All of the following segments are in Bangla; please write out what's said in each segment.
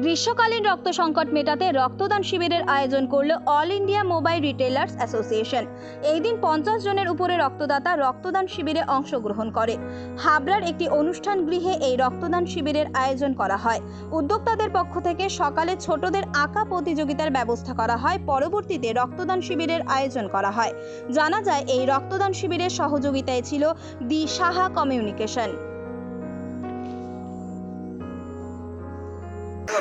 গ্রীষ্মকালীন রক্ত সংকট মেটাতে রক্তদান শিবিরের আয়োজন করল all India mobile retailers association. এই দিন পঞ্চাশ জনের উপরে রক্তদাতা রক্তদান শিবিরে অংশগ্রহণ করে। হাবড়ার একটি অনুষ্ঠান গৃহে এই রক্তদান শিবিরের আয়োজন করা হয়। উদ্যোক্তাদের পক্ষ থেকে সকালে ছোটদের আঁকা প্রতিযোগিতার ব্যবস্থা করা হয়। পরবর্তীতে রক্তদান শিবিরের আয়োজন করা হয়। জানা যায়, এই রক্তদান শিবিরের সহযোগিতায় ছিল দি সাহা কমিউনিকেশন।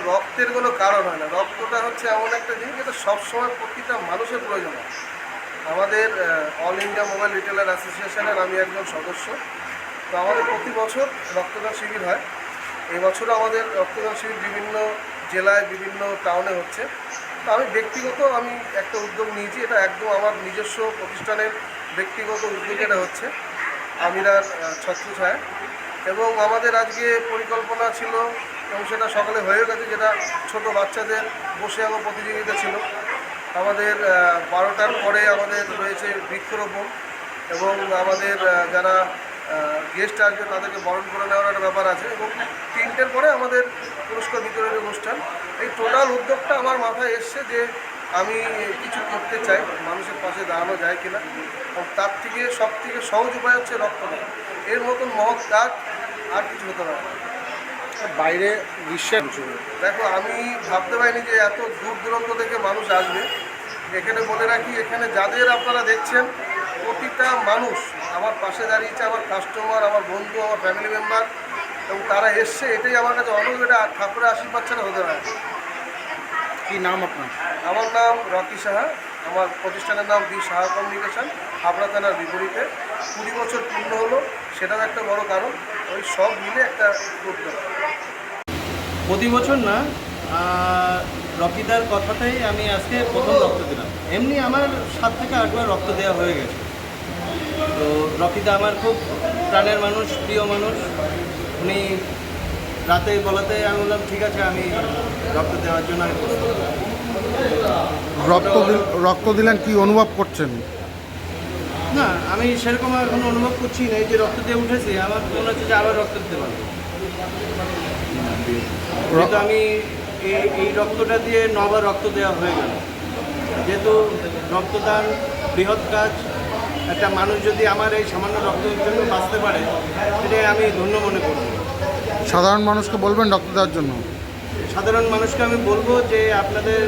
রক্তের কোনো কারণ হয় না। রক্তটা হচ্ছে এমন একটা জিনিস যেটা সবসময় প্রতিটা মানুষের প্রয়োজন হয়। আমাদের অল ইন্ডিয়া মোবাইল রিটেলার অ্যাসোসিয়েশনের আমি একজন সদস্য। তো আমাদের প্রতি বছর রক্তদান শিবির হয়। এই বছরও আমাদের রক্তদান শিবির বিভিন্ন জেলায়, বিভিন্ন টাউনে হচ্ছে। তো আমি ব্যক্তিগত আমি একটা উদ্যোগ নিয়েছি। এটা একদম আমার নিজস্ব প্রতিষ্ঠানের ব্যক্তিগত উদ্যোগে এটা হচ্ছে। আমিরার ছত্রছায়া এবং আমাদের আজকে পরিকল্পনা ছিল, এবং সেটা সকালে হয়ে গেছে, যেটা ছোট বাচ্চাদের বসে আঁকো প্রতিযোগিতা ছিল। আমাদের বারোটার পরে আমাদের রয়েছে বৃক্ষরোপণ, এবং আমাদের যারা গেস্ট আসবে তাদেরকে বরণ করে নেওয়ার একটা ব্যাপার আছে, এবং তিনটের পরে আমাদের পুরস্কার বিতরণের অনুষ্ঠান। এই টোটাল উদ্যোগটা আমার মাথায় এসছে যে আমি কিছু করতে চাই, মানুষের পাশে দাঁড়ানো যায় কিনা, এবং তার থেকে সব থেকে সহজ উপায় হচ্ছে রক্তদান। এর মতন মহৎ কাজ আর কিছু হতে পারে না। বাইরে গ্রীষ্মের দেখো আমি ভাবতে পারিনি যে এত দূর দূরান্ত থেকে মানুষ আসবে। এখানে বলে রাখি এখানে যাদের আপনারা দেখছেন প্রতিটা মানুষ আমার পাশে দাঁড়িয়েছে আমার কাস্টমার আমার বন্ধু আমার ফ্যামিলি মেম্বার এবং তারা এসছে এটাই আমার কাছে অনেক এটা ঠাকুরের আশীর্বাদ ছাড়া হতে পারে। কি নাম আপনার? আমার নাম রকি সাহা। আমার প্রতিষ্ঠানের নাম দি সাহা কমিউনিকেশন, হাবড়া থানার বিপরীতে। কুড়ি বছর পূর্ণ হলো, সেটাও একটা বড় কারণ। ওই সব মিলে একটা উদ্যোগ। প্রতি বছর না রকিদার কথাতেই আমি আজকে প্রথম রক্ত দিলাম। এমনি আমার সাত থেকে আটবার রক্ত দেওয়া হয়ে গেছে। তো রকিদা আমার খুব প্রাণের মানুষ, প্রিয় মানুষ। উনি রাতে বলাতে আমি বললাম, ঠিক আছে, আমি রক্ত দেওয়ার জন্য আমি। রক্ত রক্ত দিলেন কি অনুভব করছেন? না আমি সেরকম এখন অনুভব করছি না এই যে রক্ত দিয়ে উঠেছি আমার মনে হচ্ছে যে আবার রক্ত দিতে পারব। কিন্তু আমি এই এই রক্তটা দিয়ে নবার রক্ত দেওয়া হয়ে গেল। যেহেতু রক্তদান বৃহৎ কাজ একটা মানুষ যদি আমার এই সামান্য রক্তের জন্য বাঁচতে পারে সেটাই আমি ধন্য মনে করব। সাধারণ মানুষকে বলবেন রক্ত দেওয়ার জন্য? সাধারণ মানুষকে আমি বলব যে আপনাদের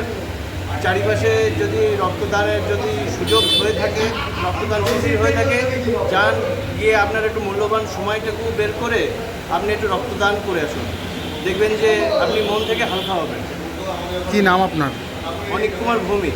চারিপাশে যদি রক্তদানের যদি সুযোগ হয়ে থাকে রক্তদান শিবির হয়ে থাকে যান গিয়ে আপনার একটু মূল্যবান সময়টুকু বের করে আপনি একটু রক্তদান করে আসুন। দেখবেন যে আপনি মন থেকে হালকা হবেন। কি নাম আপনার? অনিক কুমার ভৌমিক।